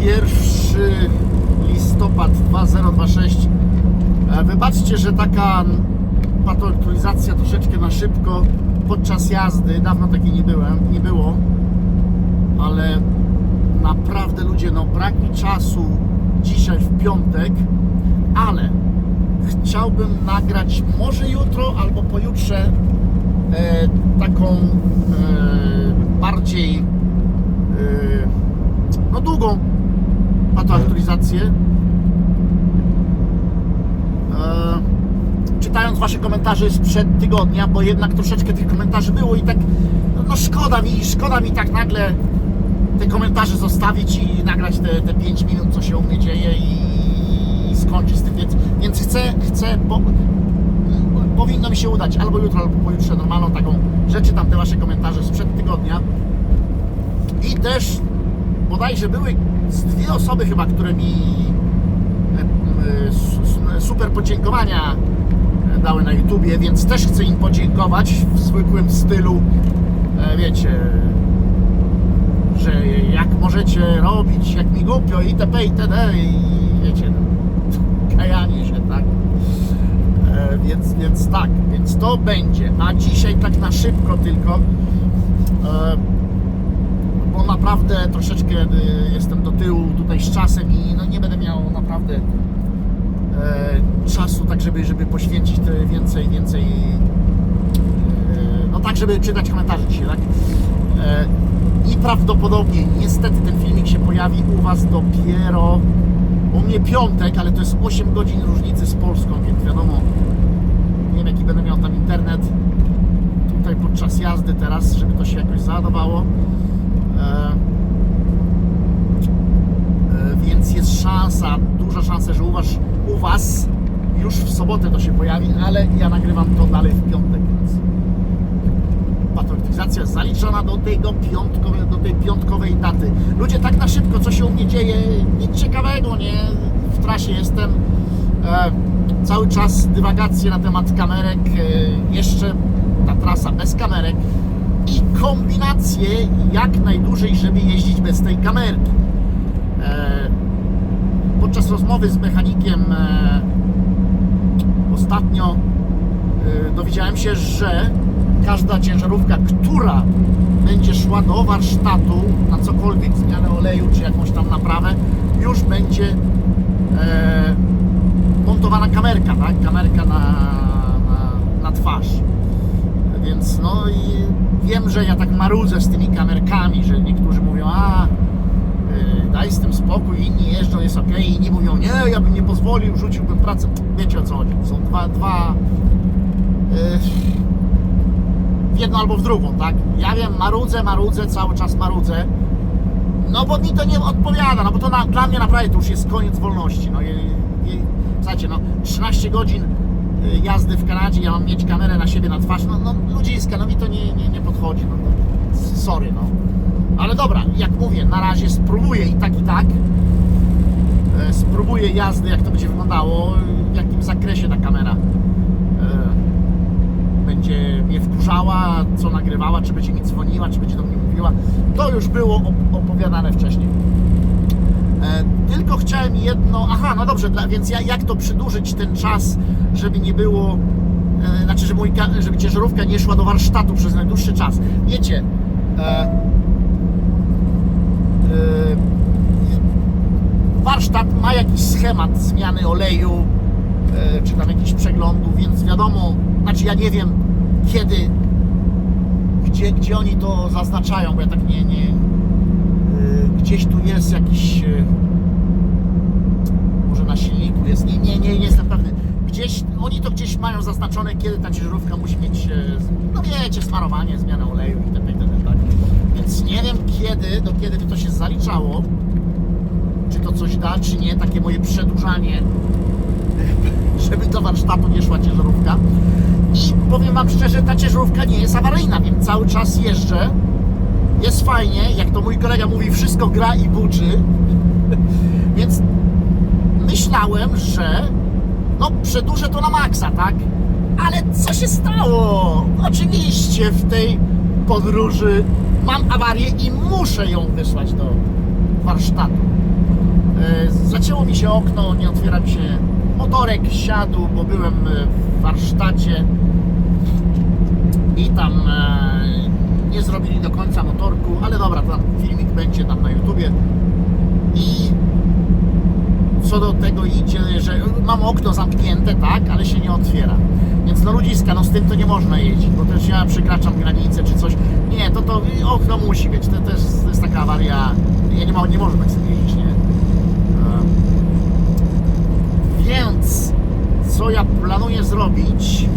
1 listopad 2026. E, Wybaczcie, że taka patrolizacja troszeczkę na szybko podczas jazdy. Dawno takiej nie byłem, nie było. Ale naprawdę ludzie, no brak mi czasu dzisiaj w piątek, ale chciałbym nagrać może jutro albo pojutrze e, taką e, bardziej e, no długą aktualizację. E, czytając Wasze komentarze sprzed tygodnia, bo jednak troszeczkę tych komentarzy było i tak no szkoda mi, szkoda mi tak nagle te komentarze zostawić i nagrać te, te 5 minut, co się u mnie dzieje i, i skończyć z tym, więc, więc chcę, chcę, bo powinno mi się udać albo jutro, albo pojutrze normalną taką rzeczy, tam te Wasze komentarze sprzed tygodnia i też bodajże były z dwie osoby chyba, które mi e, su- su- super podziękowania dały na YouTubie, więc też chcę im podziękować w zwykłym stylu, e, wiecie, że jak możecie robić, jak mi głupio itp. itd. i wiecie, kajanie się, tak. E, więc, więc tak, więc to będzie. A dzisiaj tak na szybko tylko, e, bo naprawdę troszeczkę e, jestem do tyłu tutaj z czasem i no nie będę miał naprawdę e, czasu tak, żeby, żeby poświęcić te więcej, więcej e, no tak, żeby czytać komentarze dzisiaj, tak? E, I prawdopodobnie, niestety ten filmik się pojawi u Was dopiero u mnie piątek, ale to jest 8 godzin różnicy z Polską, więc wiadomo, nie wiem jaki będę miał tam internet tutaj podczas jazdy teraz, żeby to się jakoś załadowało. E, e, więc jest szansa, duża szansa, że u was, u was już w sobotę to się pojawi, ale ja nagrywam to dalej w piątek, więc patriotyzacja zaliczona do tego do tej piątkowej daty. Ludzie, tak na szybko, co się u mnie dzieje, nic ciekawego, nie? W trasie jestem. E, cały czas dywagacje na temat kamerek, e, jeszcze ta trasa bez kamerek i kombinacje jak najdłużej, żeby jeździć bez tej kamerki. E, podczas rozmowy z mechanikiem e, ostatnio e, dowiedziałem się, że każda ciężarówka, która będzie szła do warsztatu na cokolwiek, zmianę oleju czy jakąś tam naprawę, już będzie e, montowana kamerka, tak? Kamerka na, na, na twarz. Więc no i wiem, że ja tak marudzę z tymi kamerkami, że niektórzy mówią, a y, daj z tym spokój, inni jeżdżą, jest ok, inni mówią, nie, ja bym nie pozwolił, rzuciłbym pracę. Wiecie o co chodzi. Są dwa, dwa w jedną albo w drugą, tak? Ja wiem, marudzę, marudzę, cały czas marudzę. No bo mi to nie odpowiada, no bo to na, dla mnie naprawdę to już jest koniec wolności. No i, i słuchajcie, no 13 godzin y, jazdy w Kanadzie, ja mam mieć kamerę na siebie na twarz, no, no ludziska, no mi to nie, nie, nie podchodzi, no to sorry, no. Ale dobra, jak mówię, na razie spróbuję i tak i tak. E, Spróbuję jazdy, jak to będzie wyglądało, w jakim zakresie ta kamera e, będzie mnie wkurzała, co nagrywała, czy będzie mi dzwoniła, czy będzie do mnie mówiła. To już było op- opowiadane wcześniej. E, Tylko chciałem jedno. Aha, no dobrze, więc ja, jak to przydłużyć ten czas, żeby nie było. Znaczy, żeby, mój, żeby ciężarówka nie szła do warsztatu przez najdłuższy czas. Wiecie. E, e, warsztat ma jakiś schemat zmiany oleju, e, czy tam jakichś przeglądów, więc wiadomo, znaczy ja nie wiem kiedy, gdzie, gdzie oni to zaznaczają, bo ja tak nie, nie, y, gdzieś tu jest jakiś y, może na silniku jest, nie, nie, nie, nie jestem pewny gdzieś, oni to gdzieś mają zaznaczone kiedy ta ciężarówka musi mieć no wiecie, smarowanie, zmianę oleju itp. itd. Tak. Więc nie wiem kiedy, do kiedy by to się zaliczało to coś da, czy nie, takie moje przedłużanie żeby do warsztatu nie szła ciężarówka i powiem Wam szczerze, ta ciężarówka nie jest awaryjna, więc cały czas jeżdżę jest fajnie, jak to mój kolega mówi, wszystko gra i buczy. Więc myślałem, że no przedłużę to na maksa, tak? Ale co się stało? Oczywiście w tej podróży mam awarię i muszę ją wysłać do warsztatu. Zaczęło mi się okno, nie otwiera mi się motorek, siadł, bo byłem e, w warsztacie i tam e, nie zrobili do końca motorku, ale dobra, tam filmik będzie tam na YouTubie i co do tego idzie, że mam okno zamknięte, tak, ale się nie otwiera. Więc no ludziska, no z tym to nie można jeździć, bo też ja przekraczam granicę czy coś. Nie, to to okno musi być, to, to, jest, taka awaria, ja nie, ma, nie można tak sobie jeździć, nie? Em, Więc co ja planuję zrobić?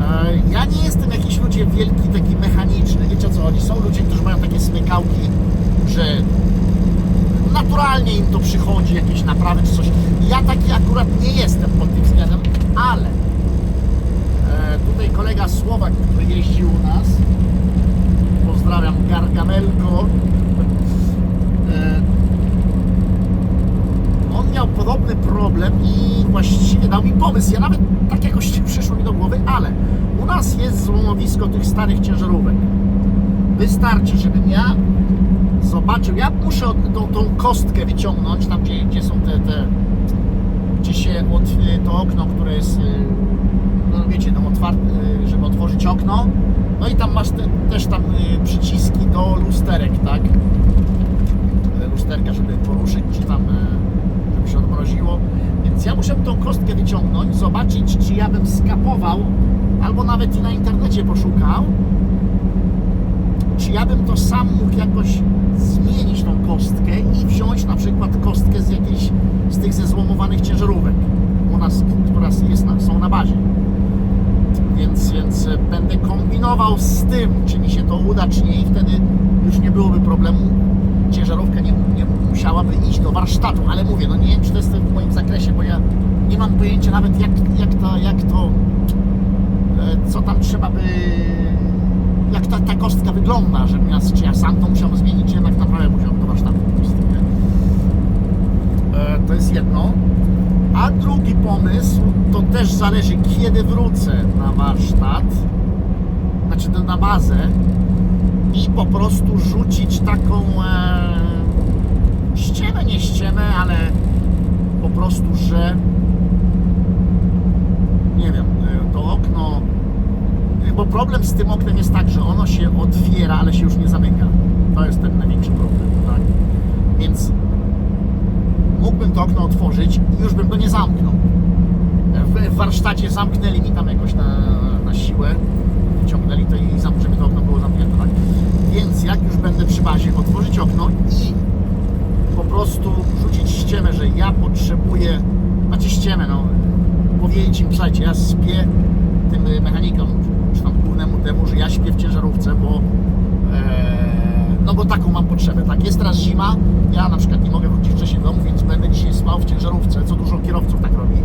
E, Ja nie jestem jakiś ludzie wielki, taki mechaniczny. Wiecie o co chodzi? Są ludzie, którzy mają takie smykałki, że naturalnie im to przychodzi, jakieś naprawy czy coś. Ja taki akurat nie jestem pod tym względem, ale e, tutaj kolega Słowak, który jeździł u nas, pozdrawiam Gargamelko, e, on miał podobny problem i właściwie dał mi pomysł. Ja nawet tak jakoś nie przyszło mi do głowy, ale u nas jest złomowisko tych starych ciężarówek. Wystarczy, żebym ja zobaczył, ja muszę tą, tą kostkę wyciągnąć, tam gdzie, gdzie są te, te gdzie się od, to okno, które jest, y, no wiecie, no otwarte, y, żeby otworzyć okno, no i tam masz te, też tam y, przyciski do lusterek, tak? Lusterka, żeby poruszyć, czy tam, żeby się odmroziło, więc ja muszę tą kostkę wyciągnąć, zobaczyć, czy ja bym skapował, albo nawet na internecie poszukał, czy ja bym to sam mógł jakoś zmienić tą kostkę i wziąć na przykład kostkę z jakiejś z tych zezłomowanych ciężarówek u nas, jest na, są na bazie. Więc, więc będę kombinował z tym, czy mi się to uda, czy nie i wtedy już nie byłoby problemu. Ciężarówka nie, nie musiałaby iść do warsztatu, ale mówię, no nie wiem, czy to jest w moim zakresie, bo ja nie mam pojęcia nawet jak, jak, to, jak to, co tam trzeba by jak ta, ta kostka wygląda, że ja, czy ja sam to musiał zmienić, czy jednak naprawdę musiał do warsztatu nie? E, To jest jedno. A drugi pomysł, to też zależy kiedy wrócę na warsztat, znaczy na- na bazę i po prostu rzucić taką e, ściemę, nie ściemę, ale po prostu, że nie wiem, e, to okno bo problem z tym oknem jest tak, że ono się otwiera, ale się już nie zamyka. To jest ten największy problem, tak? Więc mógłbym to okno otworzyć i już bym go nie zamknął. W, warsztacie zamknęli mi tam jakoś na, na siłę, wyciągnęli to i żeby to okno było zamknięte, tak? Więc jak już będę przy bazie, otworzyć okno i po prostu rzucić ściemę, że ja potrzebuję, znaczy ściemę, no, powiedzieć im, słuchajcie, ja spię tym mechanikom, głównemu temu, że ja śpię w ciężarówce, bo e, no bo taką mam potrzebę, tak, jest teraz zima, ja na przykład nie mogę wrócić wcześniej do domu, więc będę dzisiaj spał w ciężarówce, co dużo kierowców tak robi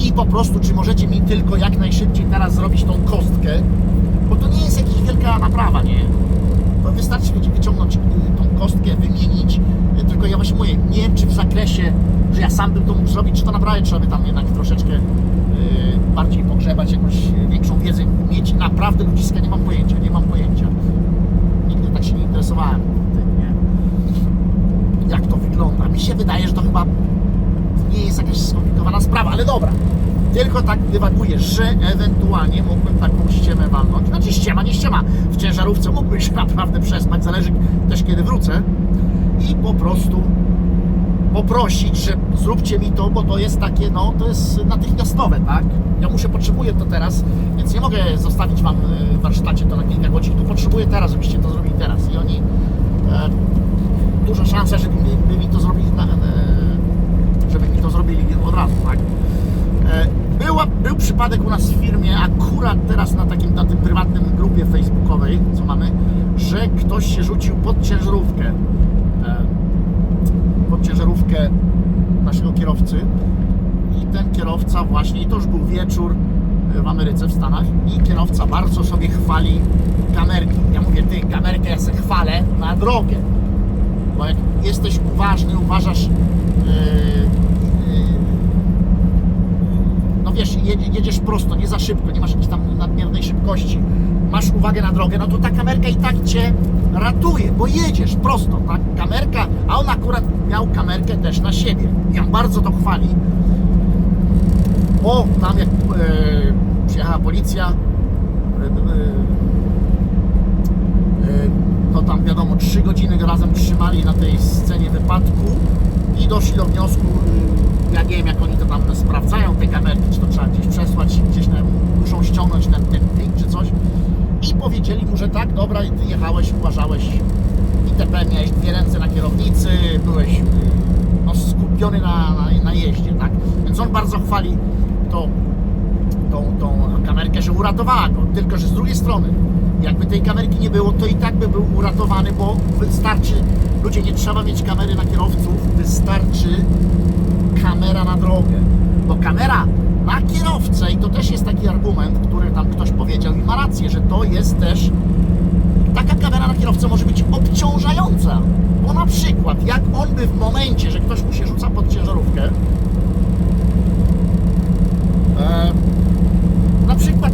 i po prostu, czy możecie mi tylko jak najszybciej teraz zrobić tą kostkę, bo to nie jest jakaś wielka naprawa, nie? To wystarczy wyciągnąć y, tą kostkę, wymienić. Y, Tylko ja właśnie mówię, nie wiem czy w zakresie, że ja sam bym to mógł zrobić, czy to naprawdę trzeba by tam jednak troszeczkę bardziej pogrzebać, jakąś większą wiedzę mieć. Naprawdę ludziska nie mam pojęcia, nie mam pojęcia. Nigdy tak się nie interesowałem tym, nie? Jak to wygląda. Mi się wydaje, że to chyba nie jest jakaś skomplikowana sprawa, ale dobra. Tylko tak dywaguję, że ewentualnie mógłbym taką ściemę walnąć. Znaczy ściema, nie ściema. W ciężarówce mógłbym się naprawdę przespać, zależy też kiedy wrócę. I po prostu poprosić, że zróbcie mi to, bo to jest takie, no, to jest natychmiastowe, tak? Ja muszę, potrzebuję to teraz, więc nie mogę zostawić Wam y, w warsztacie to na kilka godzin, tu potrzebuję teraz, żebyście to zrobili teraz. I oni, e, duża szansa, żeby mi, by mi to zrobili, na, e, żeby mi to zrobili od razu, tak? E, Była, był przypadek u nas w firmie, akurat teraz na takim, na tym prywatnym grupie facebookowej, co mamy, że ktoś się rzucił pod ciężarówkę. E, ciężarówkę naszego kierowcy i ten kierowca właśnie, i to już był wieczór e, w Ameryce, w Stanach i kierowca bardzo sobie chwali kamerki. Ja mówię, ty, kamerkę ja sobie chwalę na drogę, bo jak jesteś uważny, uważasz yy, wiesz, jedzie- jedziesz prosto, nie za szybko, nie masz jakiejś tam nadmiernej szybkości, masz uwagę na drogę, no to ta kamerka i tak cię ratuje, bo jedziesz prosto, tak? Kamerka, a ona akurat miał kamerkę też na siebie. I on bardzo to chwali. Bo tam jak e, przyjechała policja, e, e, to tam wiadomo, trzy godziny go razem trzymali na tej scenie wypadku i doszli do wniosku, ja nie wiem jak oni to tam sprawdzają te kamerki, czy to trzeba gdzieś przesłać, gdzieś tam muszą ściągnąć ten, ten plik czy coś i powiedzieli mu, że tak, dobra, i ty jechałeś, uważałeś itp. Miałeś dwie ręce na kierownicy, byłeś y, no, skupiony na, na, na jeździe, tak? Więc on bardzo chwali to, tą, tą kamerkę, że uratowała go. Tylko, że z drugiej strony, jakby tej kamerki nie było, to i tak by był uratowany, bo wystarczy, ludzie, nie trzeba mieć kamery na kierowców, wystarczy kamera na drogę. Bo kamera na kierowcę, i to też jest taki argument, który tam ktoś powiedział i ma rację, że to jest też taka kamera na kierowcę może być obciążająca. Bo na przykład, jak on by w momencie, że ktoś mu się rzuca pod ciężarówkę, e, na przykład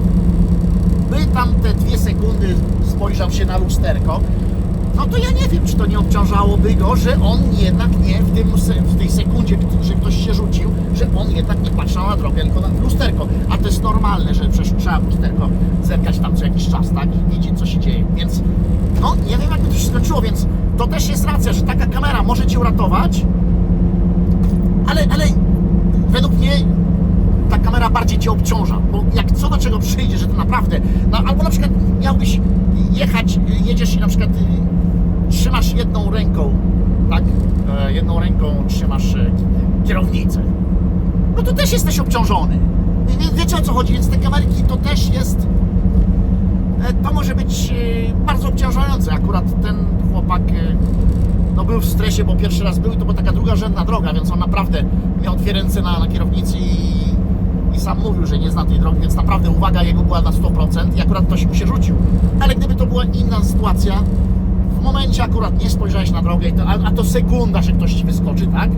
by tam te dwie sekundy spojrzał się na lusterko, no to ja nie wiem, czy to nie obciążałoby go, że on jednak nie w, tym, w tej sekundzie, że ktoś się rzucił, że on jednak nie patrzał na drogę, tylko na lusterko. A to jest normalne, że przecież trzeba lusterko zerkać tam co jakiś czas, tak? I widzieć, co się dzieje. Więc no, nie wiem, jak to się skończyło, więc to też jest racja, że taka kamera może cię uratować, ale, ale według mnie ta kamera bardziej cię obciąża, bo jak co do czego przyjdzie, że to naprawdę, no, albo na przykład miałbyś jechać, jedziesz i na przykład y, trzymasz jedną ręką, tak, e, jedną ręką trzymasz e, kierownicę, no to też jesteś obciążony. Wie- wie- Wiecie o co chodzi, więc te kamerki to też jest, e, to może być bardzo obciążające. Akurat ten chłopak no był w stresie, bo pierwszy raz był i to była taka druga rzędna droga, więc on naprawdę miał dwie ręce na, na kierownicy i, i sam mówił, że nie zna tej drogi, więc naprawdę uwaga jego była na 100% i akurat ktoś mu się rzucił. Ale gdyby to była inna sytuacja, w momencie akurat nie spojrzałeś na drogę, to, a, a to sekunda, że ktoś ci wyskoczy, tak?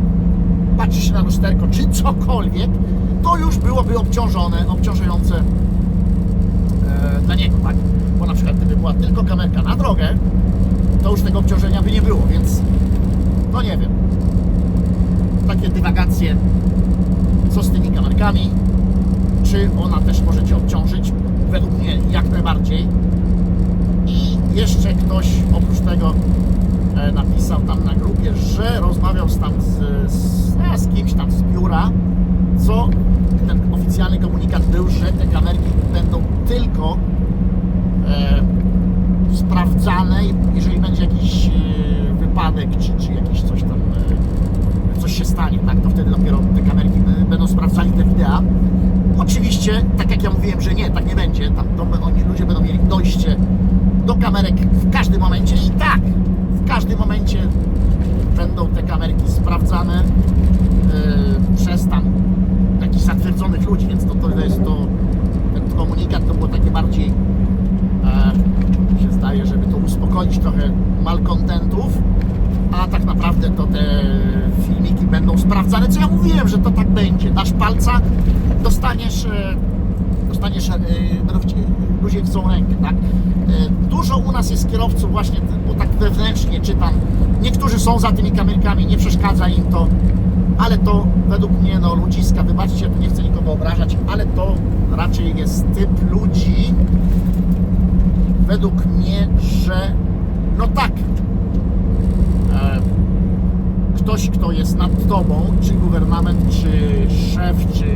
Patrzysz na lusterko, czy cokolwiek, to już byłoby obciążone, obciążające e, dla niego, tak? Bo na przykład gdyby była tylko kamerka na drogę, to już tego obciążenia by nie było, więc no nie wiem. Takie dywagacje, co z tymi kamerkami, czy ona też może Cię obciążyć? Według mnie jak najbardziej. Jeszcze ktoś oprócz tego e, napisał tam na grupie, że rozmawiał z, tam z, z, z kimś tam z biura, co ten oficjalny komunikat był, że te kamerki będą tylko e, sprawdzane, jeżeli będzie jakiś e, wypadek, czy, czy jakiś coś tam, e, coś się stanie, tak, to wtedy dopiero te kamerki będą sprawdzali te wideo. Oczywiście, tak jak ja mówiłem, że nie, tak nie będzie, tam to, oni, ludzie będą mieli dojście do kamerek w każdym momencie i tak, w każdym momencie będą te kamerki sprawdzane e, przez tam jakichś zatwierdzonych ludzi, więc to, to jest to, ten komunikat to było takie bardziej e, się zdaje, żeby to uspokoić trochę malkontentów, a tak naprawdę to te filmiki będą sprawdzane, co ja mówiłem, że to tak będzie. Dasz palca, dostaniesz, e, dostaniesz, e, chci- ludzie chcą rękę, tak? E, Dużo u nas jest kierowców właśnie, tak wewnętrznie czytam, niektórzy są za tymi kamerkami, nie przeszkadza im to, ale to według mnie, no ludziska, wybaczcie, nie chcę nikogo obrażać, ale to raczej jest typ ludzi, według mnie, że no tak, e, ktoś, kto jest nad tobą, czy gubernament, czy szef, czy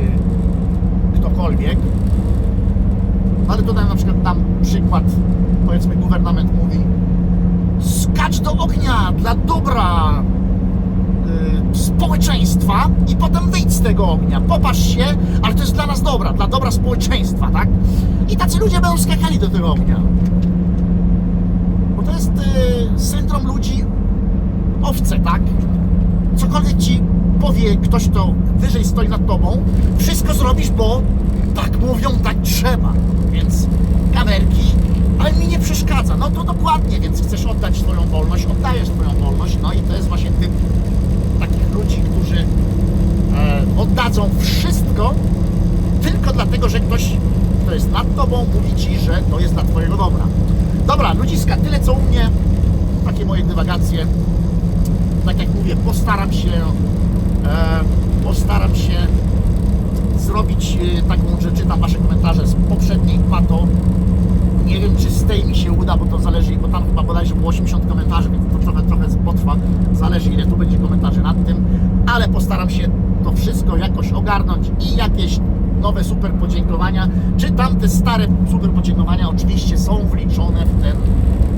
ktokolwiek, ale dam na przykład dam przykład, powiedzmy gubernament mówi skacz do ognia dla dobra y, społeczeństwa i potem wyjdź z tego ognia. Popatrz się, ale to jest dla nas dobra, dla dobra społeczeństwa, tak? I tacy ludzie będą skakali do tego ognia. Bo to jest y, syndrom ludzi owce, tak? Cokolwiek ci powie ktoś, kto wyżej stoi nad tobą, wszystko zrobisz, bo tak mówią, tak trzeba. Więc kamerki, ale mi nie przeszkadza. No to dokładnie, więc chcesz oddać swoją wolność, oddajesz swoją wolność. No i to jest właśnie typ takich ludzi, którzy e, oddadzą wszystko tylko dlatego, że ktoś, kto jest nad tobą, mówi ci, że to jest dla twojego dobra. Dobra, ludziska, tyle co u mnie. Takie moje dywagacje. Tak jak mówię, postaram się e, postaram się zrobić e, taką, że czytam Wasze komentarze z poprzedniej pato. Nie wiem, czy z tej mi się uda, bo to zależy, bo tam chyba bodajże było 80 komentarzy, więc to trochę, trochę potrwa. Zależy, ile tu będzie komentarzy nad tym, ale postaram się to wszystko jakoś ogarnąć i jakieś nowe super podziękowania, czy tamte stare super podziękowania oczywiście są wliczone w ten,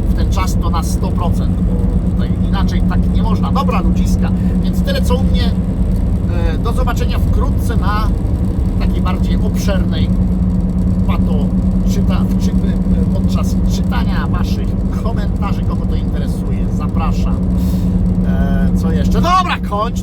w ten czas to na 100%, bo tutaj inaczej tak nie można. Dobra, ludziska, więc tyle co u mnie. E, Do zobaczenia wkrótce na takiej bardziej obszernej czyta, czy, podczas czytania Waszych komentarzy, kogo to interesuje. Zapraszam. E, co jeszcze? Dobra, kończ.